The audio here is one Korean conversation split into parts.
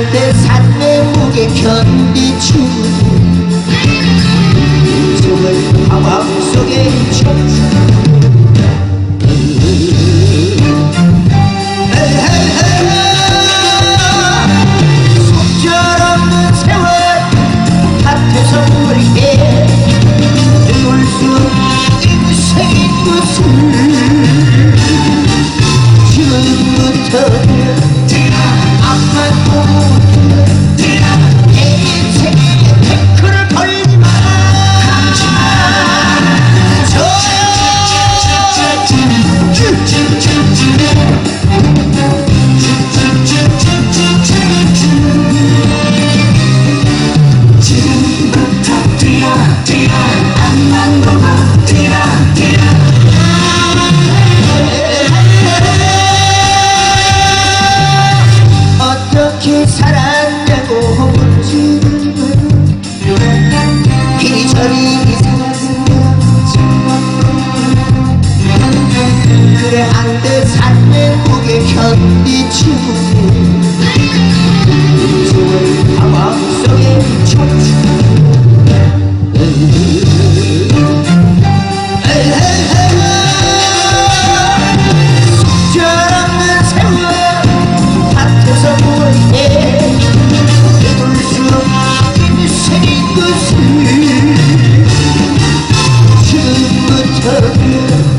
산내 산내 무게 편히 추고 사랑이라고 부르지는 거야 이리저리 이상하면 정말 그래 안돼 삶의 무게 견디지 못해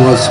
was